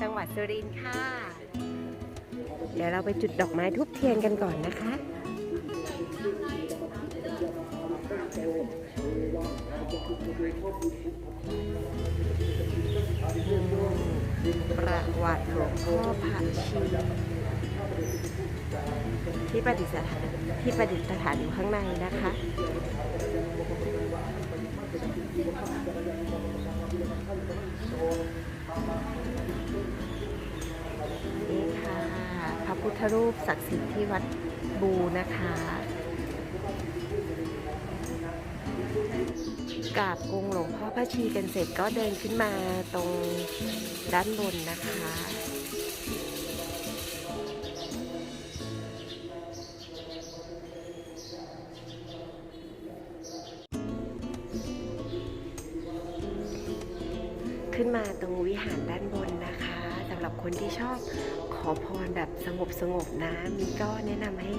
จังหวัดสุรินทร์ค่ะ เดี๋ยวเราไปจุดดอกไม้ทุบเทียนกันก่อนนะคะประวัติหลวงพ่อพระชีที่ประดิษฐานที่ประดิษฐานอยู่ข้างในนะคะ ธรูปศักดิ์สิทธิ์ที่วัดบูนะคะกราบกรุงหลวงพ่อพระชีกันเสร็จก็เดินขึ้นมาตรงด้านบนนะคะ ขึ้นมาตรงวิหารด้านบนนะคะสำหรับคนที่ชอบ อพรแบบสงบสงบๆนะ มีก็แนะนำให้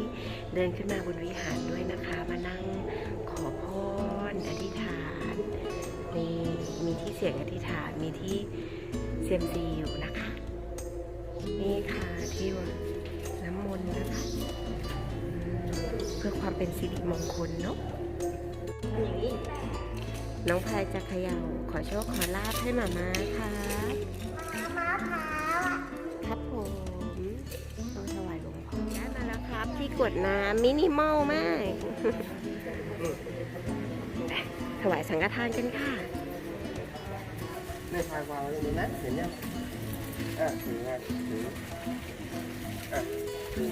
เดินขึ้นมาบนวิหารด้วยนะคะ มานั่งขอพรอธิษฐาน มีมีที่เสียงอธิษฐาน มีที่เซียมซีอยู่นะคะ นี่ค่ะที่วัดน้ำมนต์นะคะเพื่อความเป็นสิริมงคลเนาะอย่างนี้น้องพายจะเขย่าขอโชคขอลาบให้หมาม้าค่ะ ที่กวดน้ำมินิมอลมาก ถวายสังฆทานกันค่ะในพายวางไว้ตรงนี้นะเห็นยังอะถือไงถืออะถือ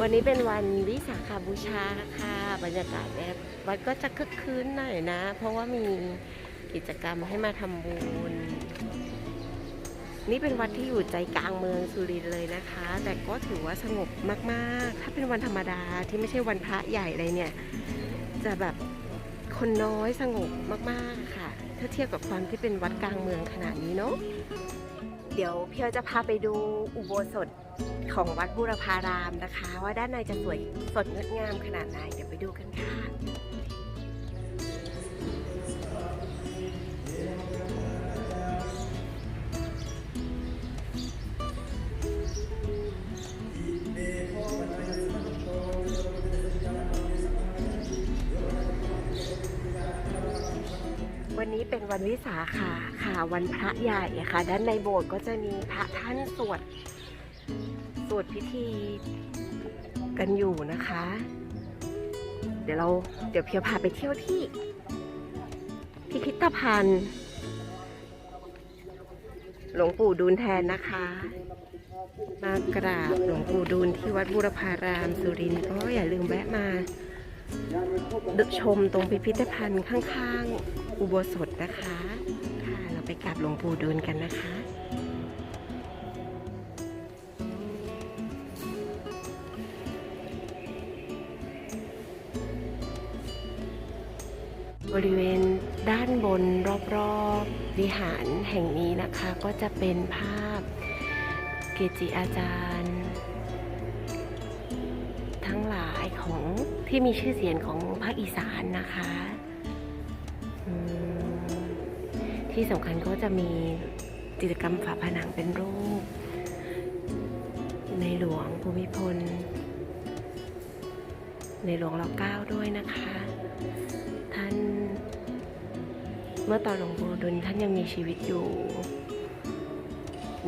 วันนี้เป็นวันวิสาขบูชาค่ะ บรรยากาศแบบวัดก็จะคึกคืนหน่อยนะ เพราะว่ามีกิจกรรมให้มาทำบุญ นี่เป็นวัดที่อยู่ใจกลางเมืองสุรินทร์เลยนะคะ แต่ก็ถือว่าสงบมากๆ ถ้าเป็นวันธรรมดาที่ไม่ใช่วันพระใหญ่เลยเนี่ย จะแบบคนน้อยสงบมากๆค่ะ ถ้าเทียบกับความที่เป็นวัดกลางเมืองขนาดนี้เนาะเดี๋ยวเพียวจะพาไปดูอุโบสถของวัดบูรพารามนะคะ ว่าด้านในจะสวยสดงดงามขนาดไหนเดี๋ยวไปดูกันค่ะ นี้เป็นวันวิสาขาค่ะวันพระใหญ่ค่ะ ด้านในโบสถ์ก็จะมีพระท่านสวดสวดพิธีกันอยู่นะคะ เดี๋ยวเราเดี๋ยวเพียวพาไปเที่ยวที่พิพิธภัณฑ์ หลวงปู่ดูลแทนนะคะ มากราบหลวงปู่ดูลที่วัดบูรพารามสุรินทร์ก็อย่าลืมแวะมา ชมตรงพิพิธภัณฑ์ข้างๆ อุโบสถนะคะ ค่ะ เราไปกราบหลวงปู่ดูลกันนะคะบริเวณด้านบนรอบๆวิหารแห่งนี้นะคะ ก็จะเป็นภาพเกจิอาจารย์ ทั้งหลายของ ที่มีชื่อเสียงของภาคอีสานนะคะที่สำคัญก็จะมีกิจกรรมฝาผนังเป็นรูป ในหลวงภูมิพล ในหลวงรอเก้าด้วยนะคะ ท่านเมื่อตอนหลวงปู่ดุลท่านยังมีชีวิตอยู่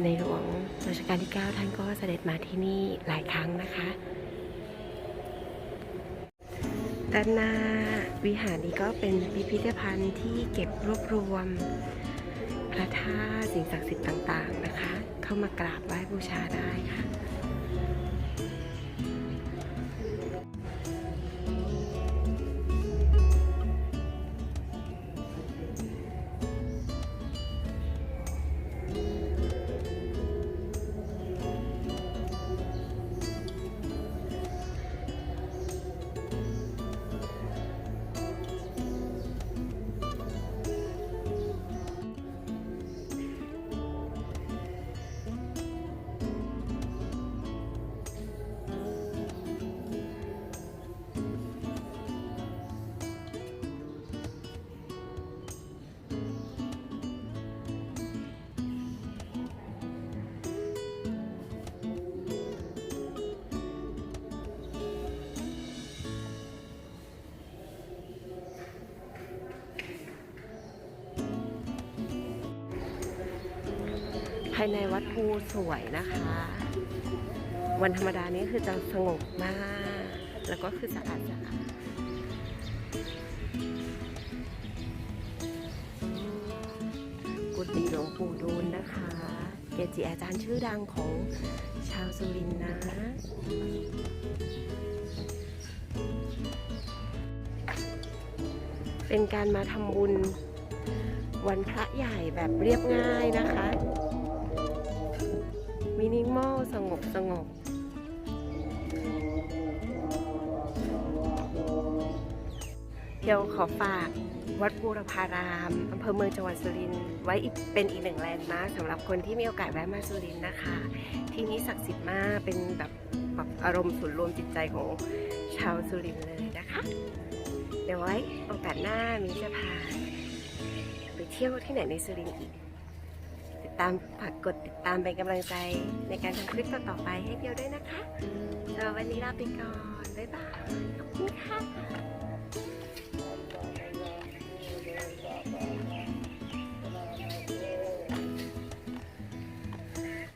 ในหลวงรัชกาลที่ 9 ท่านก็เสด็จมาที่นี่หลายครั้งนะคะ ด้านหน้าวิหารนี้ก็เป็นพิพิธภัณฑ์ที่เก็บรวบรวม พระธาตุสิ่งศักดิ์สิทธิ์ต่างๆนะคะ เข้ามากราบไหว้บูชาได้ค่ะายในวัดภูสวยนะคะ วันธรรมดานี้คือจะสงบมาก แล้วก็คือสะอาดสะอาดกุฏิหลวงปู่ดูลนะคะ เกจิอาจารย์ชื่อดังของชาวสุรินทร์นะเป็นการมาทำบุญวันพระใหญ่แบบเรียบง่ายนะคะ มอลสงบสงบเดี๋ยวขอฝากวัดบูรพารามอำเภอเมืองจังหวัดสุรินทร์ไว้อีกเป็นอีกหนึ่งแลนด์มาร์คสำหรับคนที่มีโอกาสแวะมาสุรินทร์นะคะ ที่นี้ศักดิ์สิทธิ์มากเป็นแบบแบบอารมณ์ศูนย์รวมจิตใจของชาวสุรินทร์เลยนะคะ เดี๋ยวไว้โอกาสหน้ามีจะพาไปเที่ยวที่ไหนในสุรินทร์อีก ตามฝากกดติดตามเป็นกำลังใจในการทำคลิปต่อๆไปให้เดียวด้วยนะคะสำหรับวันนี้ลาไปก่อน บ๊ายบาย ขอบคุณค่ะ